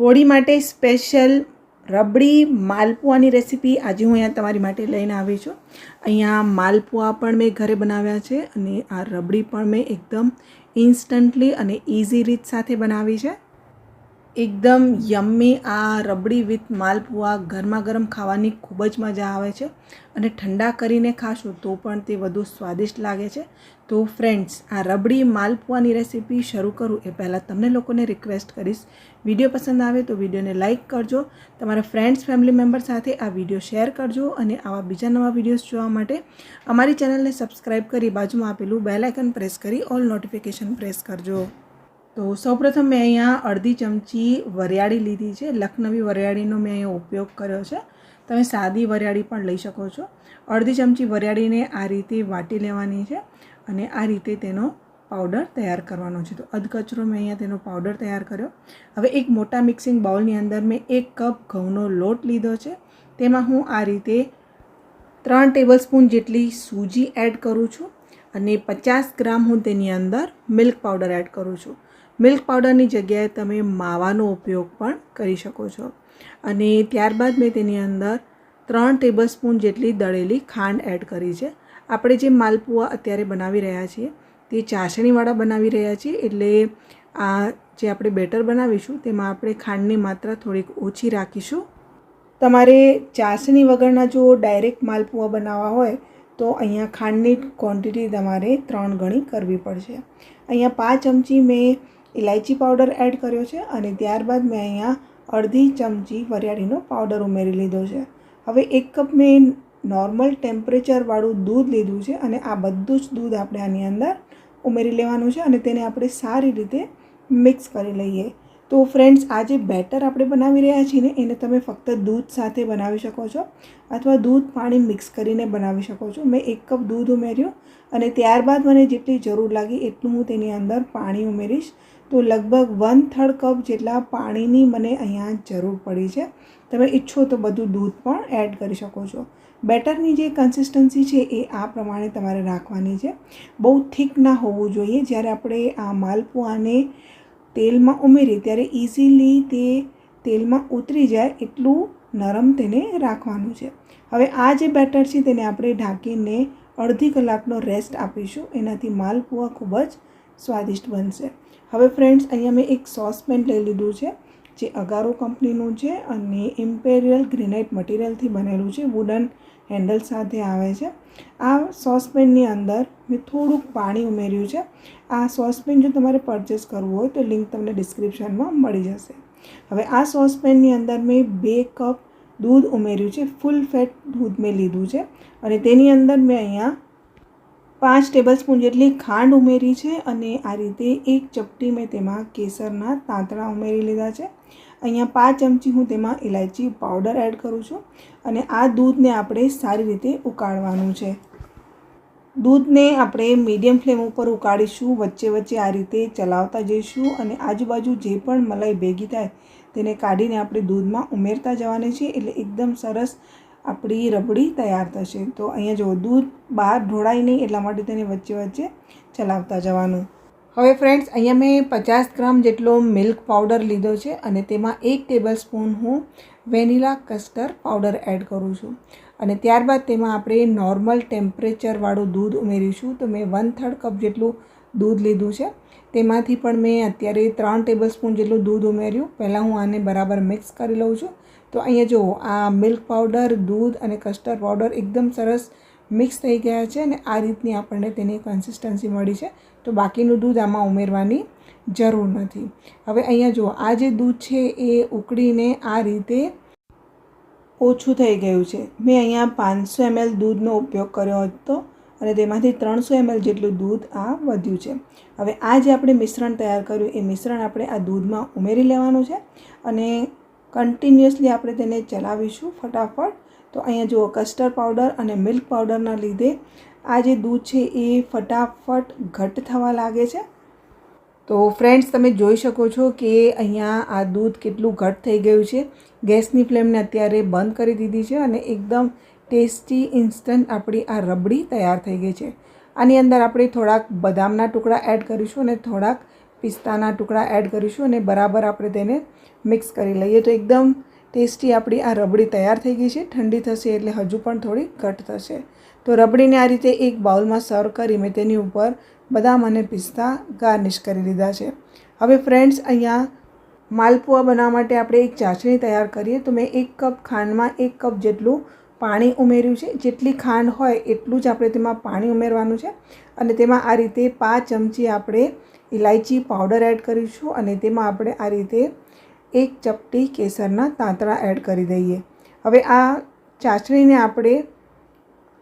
હોળી માટે special rabri માલપુઆની recipe આજે હું અહીંયા તમારી માટે લઈને આવી છું. અહીંયા માલપુઆ પણ મેં ઘરે બનાવ્યા છે અને આ રબડી પણ મેં એકદમ ઇન્સ્ટન્ટલી અને ઇઝી રીત સાથે બનાવી છે. એકદમ યમ્મી આ રબડી વિથ માલપુઆ ગરમા ગરમ ખાવાની ખૂબ જ મજા આવે છે. અને ઠંડા કરીને ખાશો તો પણ તે વધુ સ્વાદિષ્ટ લાગે છે. તો ફ્રેન્ડ્સ, આ રબડી માલપુઆની રેસીપી શરૂ કરું એ પહેલાં તમને લોકોને રિક્વેસ્ટ કરીશ. વીડિયો પસંદ આવે તો વિડીયોને લાઇક કરજો. તમારા ફ્રેન્ડ્સ, ફેમિલી મેમ્બર સાથે આ વીડિયો શેર કરજો અને આવા બીજા નવા વિડીયોઝ જોવા માટે અમારી ચેનલને સબસ્ક્રાઈબ કરી બાજુમાં આપેલું બેલ પ્રેસ કરી ઓલ નોટિફિકેશન પ્રેસ કરજો. તો સૌપ્રથમ મેં અહીંયા અડધી ચમચી વરિયાળી લીધી છે. લખનવી વરિયાળીનો મેં અહીંયા ઉપયોગ કર્યો છે. તમે સાદી વરિયાળી પણ લઈ શકો છો. અડધી ચમચી વરિયાળીને આ રીતે વાટી લેવાની છે અને આ રીતે તેનો પાવડર તૈયાર કરવાનો છે. તો અધકચરો મેં અહીંયા તેનો પાવડર તૈયાર કર્યો. હવે એક મોટા મિક્સિંગ બાઉલની અંદર મેં એક કપ ઘઉંનો લોટ લીધો છે. તેમાં હું આ રીતે ત્રણ ટેબલસ્પૂન જેટલી સૂજી એડ કરું છું. અને પચાસ ગ્રામ હું તેની અંદર મિલ્ક પાવડર એડ કરું છું. મિલ્ક પાવડરની જગ્યાએ તમે માવાનો ઉપયોગ પણ કરી શકો છો. અને ત્યારબાદ મેં તેની અંદર ત્રણ ટેબલસ્પૂન જેટલી દળેલી ખાંડ એડ કરી છે. આપણે જે માલપુઆ અત્યારે બનાવી રહ્યા છીએ, તે ચાસણીવાળા બનાવી રહ્યા છીએ, એટલે આ જે આપણે બેટર બનાવીશું, તેમાં આપણે ખાંડની માત્રા થોડીક ઓછી રાખીશું. તમારે ચાસણી વગરના જો ડાયરેક્ટ માલપુઆ બનાવવા હોય તો અહીંયા ખાંડની ક્વોન્ટિટી તમારે ત્રણ ગણી કરવી પડશે. અહીંયા પાંચ ચમચી મેં ઇલાયચી પાવડર એડ કર્યો છે અને ત્યારબાદ મેં અહીંયા અડધી ચમચી વરિયાળીનો પાવડર ઉમેરી લીધો છે. હવે એક કપ મેં નોર્મલ ટેમ્પરેચરવાળું દૂધ લીધું છે અને આ બધું જ દૂધ આપણે આની અંદર ઉમેરી લેવાનું છે અને તેને આપણે સારી રીતે મિક્સ કરી લઈએ. તો ફ્રેન્ડ્સ આ જે બેટર આપણે બનાવી રહ્યા છીએ ને, એને તમે ફક્ત દૂધ સાથે બનાવી શકો છો અથવા દૂધ પાણી મિક્સ કરીને બનાવી શકો છો. મેં એક કપ દૂધ ઉમેર્યું અને ત્યારબાદ મને જેટલી જરૂર લાગી એટલું હું તેની અંદર પાણી ઉમેરીશ. તો લગભગ વન થર્ડ કપ જેટલા પાણીની મને અહીંયા જરૂર પડી છે. તમે ઈચ્છો તો બધું દૂધ પણ એડ કરી શકો છો. બેટરની જે કન્સિસ્ટન્સી છે એ આ પ્રમાણે તમારે રાખવાની છે. બહુ થીક ના હોવું જોઈએ. જ્યારે આપણે આ માલપુઆને તેલમાં ઉમેરી ત્યારે ઇઝીલી તે તેલમાં ઉતરી જાય એટલું નરમ તેને રાખવાનું છે. હવે આ જે બેટર છે તેને આપણે ઢાંકીને અડધી કલાકનો રેસ્ટ આપીશું. એનાથી માલપુઆ ખૂબ જ સ્વાદિષ્ટ બનશે. હવે ફ્રેન્ડ્સ અહીંયા મેં એક સોસપેન લઈ લીધું છે, જે અગારો કંપનીનું છે અને ઇમ્પેરિયલ ગ્રેનાઇટ મટીરિયલથી બનેલું છે વુડન હેન્ડલ સાથે આવે છે. આ સોસપેનની અંદર મેં થોડુંક પાણી ઉમેર્યું છે. આ સોસપેન જો તમારે પરચેસ કરવું હોય તો લિંક તમને ડિસ્ક્રિપ્શનમાં મળી જશે. હવે આ સોસપેનની અંદર મેં બે કપ દૂધ ઉમેર્યું છે. ફૂલ ફેટ દૂધ મેં લીધું છે. અને તેની અંદર મેં અહીંયા પાંચ ટેબલસ્પૂન જેટલી ખાંડ ઉમેરી છે અને આ રીતે એક ચપટી મેં તેમાં કેસરના તાંતણા ઉમેરી લીધા છે. અહીંયા પાંચ ચમચી હું તેમાં ઇલાયચી પાવડર એડ કરું છું અને આ દૂધને આપણે સારી રીતે ઉકાળવાનું છે. દૂધને આપણે મીડિયમ ફ્લેમ ઉપર ઉકાળીશું, વચ્ચે વચ્ચે આ રીતે ચલાવતા જઈશું અને આજુબાજુ જે પણ મલાઈ ભેગી થાય તેને કાઢીને આપણે દૂધમાં ઉમેરતા જવાની છે એટલે એકદમ સરસ આપણી રબડી તૈયાર થશે. તો અહીંયા જો દૂધ બહાર ઢોળાય નહીં એટલા માટે તેને વચ્ચે વચ્ચે ચલાવતા જવાનું. હવે ફ્રેન્ડ્સ અહીંયા મેં પચાસ ગ્રામ જેટલો મિલ્ક પાવડર લીધો છે અને તેમાં એક ટેબલ સ્પૂન હું વેનીલા કસ્ટર પાવડર એડ કરું છું. અને ત્યારબાદ તેમાં આપણે નોર્મલ ટેમ્પરેચરવાળું દૂધ ઉમેરીશું. તો મેં વન થર્ડ કપ જેટલું દૂધ લીધું છે. તેમાંથી પણ મેં અત્યારે ત્રણ ટેબલ સ્પૂન જેટલું દૂધ ઉમેર્યું. પહેલાં હું આને બરાબર મિક્સ કરી લઉં છું. તો અહીંયા જુઓ, આ મિલ્ક પાવડર દૂધ અને કસ્ટર્ડ પાવડર એકદમ સરસ મિક્સ થઈ ગયા છે અને આ રીતની આપણને તેની કન્સિસ્ટન્સી મળી છે. તો બાકીનું દૂધ આમાં ઉમેરવાની જરૂર નથી. હવે અહીંયા જુઓ, આ જે દૂધ છે એ ઉકળીને આ રીતે ઓછું થઈ ગયું છે. મેં અહીંયા પાંચસો એમએલ દૂધનો ઉપયોગ કર્યો હતો અને તેમાંથી ત્રણસો એમએલ જેટલું દૂધ આ વધ્યું છે. હવે આ જે આપણે મિશ્રણ તૈયાર કર્યું, એ મિશ્રણ આપણે આ દૂધમાં ઉમેરી લેવાનું છે અને કન્ટિન્યુઅસલી આપણે તેને ચલાવીશું ફટાફટ. તો અહીંયા જુઓ કસ્ટર્ડ પાવડર અને મિલ્ક પાવડરના લીધે આ જે દૂધ છે એ ફટાફટ ઘટ થવા લાગે છે. તો ફ્રેન્ડ્સ તમે જોઈ શકો છો કે અહીંયા આ દૂધ કેટલું ઘટ થઈ ગયું છે. ગેસની ફ્લેમને અત્યારે બંધ કરી દીધી છે અને એકદમ ટેસ્ટી ઇન્સ્ટન્ટ આપણી આ રબડી તૈયાર થઈ ગઈ છે. આની અંદર આપણે થોડાક બદામના ટુકડા એડ કરીશું અને થોડાક પિસ્તાના ટુકડા એડ કરીશું અને બરાબર આપણે તેને મિક્સ કરી લઈએ. તો એકદમ ટેસ્ટી આપણી આ રબડી તૈયાર થઈ ગઈ છે. ઠંડી થશે એટલે હજુ પણ થોડી ઘટ થશે. તો રબડીને આ રીતે એક બાઉલમાં સર્વ કરી મેં તેની ઉપર બદામ અને પિસ્તા ગાર્નિશ કરી લીધા છે. હવે ફ્રેન્ડ્સ, અહીંયા માલપુઆ બનાવવા માટે આપણે એક ચાસણી તૈયાર કરીએ. તો મેં એક કપ ખાંડમાં એક કપ જેટલું પાણી ઉમેર્યું છે. જેટલી ખાંડ હોય એટલું જ આપણે તેમાં પાણી ઉમેરવાનું છે. અને તેમાં આ રીતે પાંચ ચમચી આપણે ઇલાયચી પાવડર એડ કરીશું અને તેમાં આપણે આ રીતે એક ચપટી કેસરના તાંતણા એડ કરી દઈએ. હવે આ ચાસણીને આપણે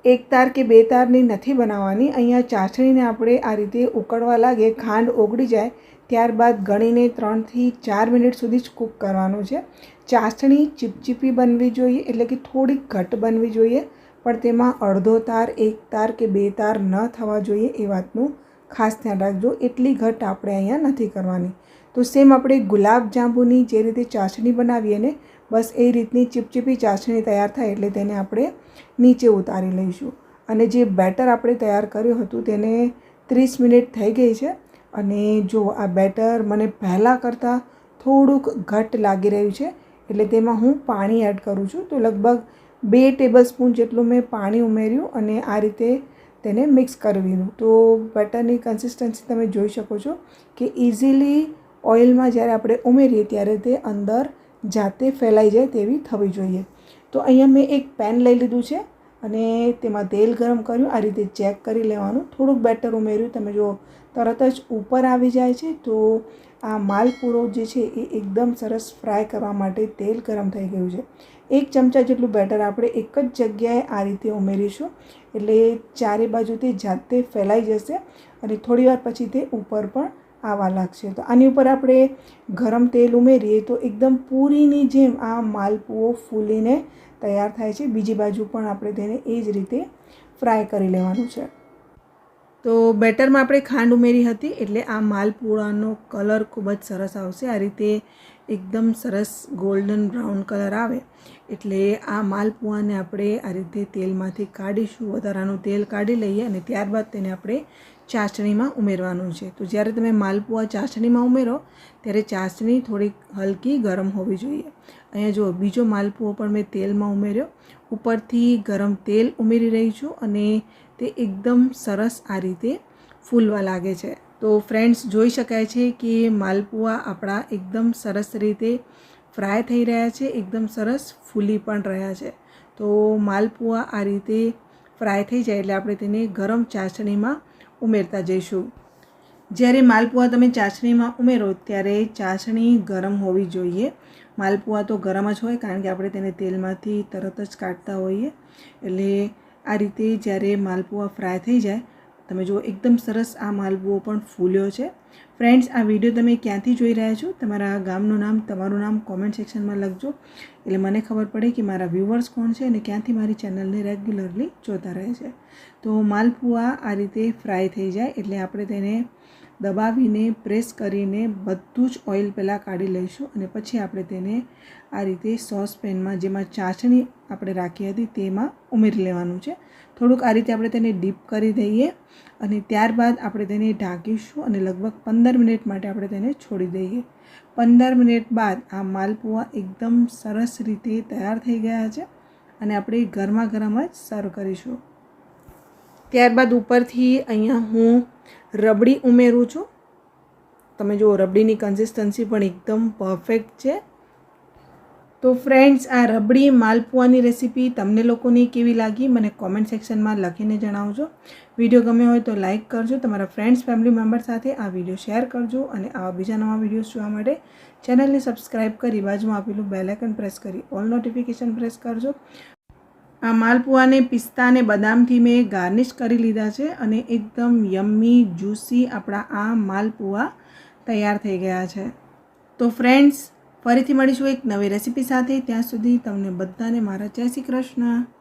એક તાર કે બે તારની નથી બનાવવાની. અહીંયા ચાસણીને આપણે આ રીતે ઉકળવા લાગે, ખાંડ ઓગળી જાય, ત્યારબાદ ગણીને ત્રણથી ચાર મિનિટ સુધી જ કૂક કરવાનું છે. ચાસણી ચીપચીપી બનવી જોઈએ, એટલે કે થોડીક ઘટ બનવી જોઈએ, પણ તેમાં અડધો તાર, એક તાર કે બે તાર ન થવા જોઈએ એ વાતનું ખાસ ધ્યાન રાખજો. એટલી ઘટ આપણે અહીંયા નથી કરવાની. તો સેમ આપણે ગુલાબ જાંબુની જે રીતે ચાસણી બનાવીએ ને, બસ એ રીતની ચીપચીપી ચાસણી તૈયાર થાય એટલે તેને આપણે નીચે ઉતારી લઈશું. અને જે બેટર આપણે તૈયાર કર્યું હતું તેને ત્રીસ મિનિટ થઈ ગઈ છે. અને જો આ બેટર મને પહેલાં કરતાં થોડુંક ઘટ લાગી રહ્યું છે, એટલે તેમાં હું પાણી એડ કરું છું. તો લગભગ બે ટેબલ સ્પૂન જેટલું મેં પાણી ઉમેર્યું અને આ રીતે તેને મિક્સ કરવીનું તો બેટરની કન્સિસ્ટન્સી તમે જોઈ શકો છો કે ઇઝીલી ઓઇલમાં જ્યારે આપણે ઉમેરીએ ત્યારે તે અંદર જાતે ફેલાઈ જાય તેવી થવી જોઈએ. તો અહીંયા મેં એક પેન લઈ લીધું છે અને તેમાં તેલ ગરમ કર્યું. આ રીતે ચેક કરી લેવાનું. થોડુંક બેટર ઉમેર્યું. તમે જો તરત જ ઉપર આવી જાય છે, તો આ માલપૂરો જે છે એ એકદમ સરસ ફ્રાય કરવા માટે તેલ ગરમ થઈ ગયું છે. એક ચમચા જેટલું બેટર આપણે એક જ જગ્યાએ આ રીતે ઉમેરીશું. એટલે ચારે બાજુ તે જાતે ફેલાઈ જશે અને થોડીવાર પછી તે ઉપર પણ આવવા લાગશે. તો આની ઉપર આપણે ગરમ તેલ ઉમેરીએ તો એકદમ પૂરીની જેમ આ માલપુઓ ફૂલીને તૈયાર થાય છે. બીજી બાજુ પણ આપણે તેને એ જ રીતે ફ્રાય કરી લેવાનું છે. તો બેટરમાં આપણે ખાંડ ઉમેરી હતી એટલે આ માલપુરાનો કલર ખૂબ જ સરસ આવશે. આ રીતે એકદમ સરસ ગોલ્ડન બ્રાઉન કલર આવે. એટલે આ માલપુઆને આપણે આ રીતે તેલમાંથી કાઢીશું. વધારાનું તેલ કાઢી લઈએ અને ત્યારબાદ તેને આપણે ચાસણીમાં ઉમેરવાનું છે. તો જ્યારે તમે માલપુઆ ચાસણીમાં ઉમેરો, ત્યારે ચાસણી થોડીક હલકી ગરમ હોવી જોઈએ. અહીંયા જો બીજો માલપુઓ પણ મેં તેલમાં ઉમેર્યો. ઉપરથી ગરમ તેલ ઉમેરી રહી છું અને તે એકદમ સરસ આ રીતે ફૂલવા લાગે છે. તો ફ્રેન્ડ્સ જોઈ શકાય છે કે માલપુઆ આપણા એકદમ સરસ રીતે ફ્રાય થઈ રહ્યા છે, એકદમ સરસ ફૂલી પણ રહ્યા છે. તો માલપુઆ આ રીતે ફ્રાય થઈ જાય એટલે આપણે તેને ગરમ ચાસણીમાં ઉમેરતા જઈશું. જ્યારે માલપુઆ તમે ચાસણીમાં ઉમેરો ત્યારે ચાસણી ગરમ હોવી જોઈએ. માલપુઆ તો ગરમ જ હોય કારણ કે આપણે તેને તેલમાંથી તરત જ કાઢતા હોઈએ. એટલે આ રીતે જ્યારે માલપુઆ ફ્રાય થઈ જાય, તમે જુઓ એકદમ સરસ આ માલપુઓ પણ ફૂલ્યો છે. ફ્રેન્ડ્સ આ વીડિયો તમે ક્યાંથી જોઈ રહ્યા છો? તમારા ગામનું નામ, તમારું નામ કોમેન્ટ સેક્શનમાં લખજો. એટલે મને ખબર પડે કે મારા વ્યૂવર્સ કોણ છે અને ક્યાંથી મારી ચેનલને રેગ્યુલરલી જોતા રહે છે. તો માલપુઆ આ રીતે ફ્રાય થઈ જાય, એટલે આપણે તેને દબાવીને, પ્રેસ કરીને બધું જ ઓઇલ પહેલાં કાઢી લઈશું અને પછી આપણે તેને આ રીતે સોસ પેનમાં જેમાં ચાસણી આપણે રાખી હતી તેમાં ઉમેરી લેવાનું છે. થોડુંક આ રીતે આપણે તેને ડીપ કરી દઈએ અને ત્યારબાદ આપણે તેને ઢાંકીશું અને લગભગ પંદર મિનિટ માટે આપણે તેને છોડી દઈએ. પંદર મિનિટ બાદ આ માલપુઆ એકદમ સરસ રીતે તૈયાર થઈ ગયા છે અને આપણે ગરમા ગરમ જ સર્વ કરીશું. ત્યારબાદ ઉપરથી અહીંયા હું રબડી ઉમેરું છું. તમે જુઓ, રબડીની કન્સિસ્ટન્સી પણ એકદમ પરફેક્ટ છે. તો ફ્રેન્ડ્સ આ રબડી માલપુઆની રેસીપી તમને લોકોની કેવી લાગી, મને કોમેન્ટ સેક્શનમાં લખીને જણાવજો. વીડિયો ગમ્યો હોય તો લાઇક કરજો. તમારા ફ્રેન્ડ્સ ફેમિલી મેમ્બર સાથે આ વીડિયો શેર કરજો અને આવા બીજા નવા વિડીયોઝ જોવા માટે ચેનલને સબસ્ક્રાઈબ કરી બાજુમાં આપેલું બેલાઇકન પ્રેસ કરી ઓલ નોટિફિકેશન પ્રેસ કરજો. આ માલપુઆને, પિસ્તા અને બદામથી મેં ગાર્નિશ કરી લીધા છે અને એકદમ યમ્મી જ્યુસી આપણા આ માલપુઆ તૈયાર થઈ ગયા છે. તો ફ્રેન્ડ્સ, ફરીથી મળીશું એક નવી રેસીપી સાથે. ત્યાં સુધી તમને બધાને મારા જય શ્રી કૃષ્ણ.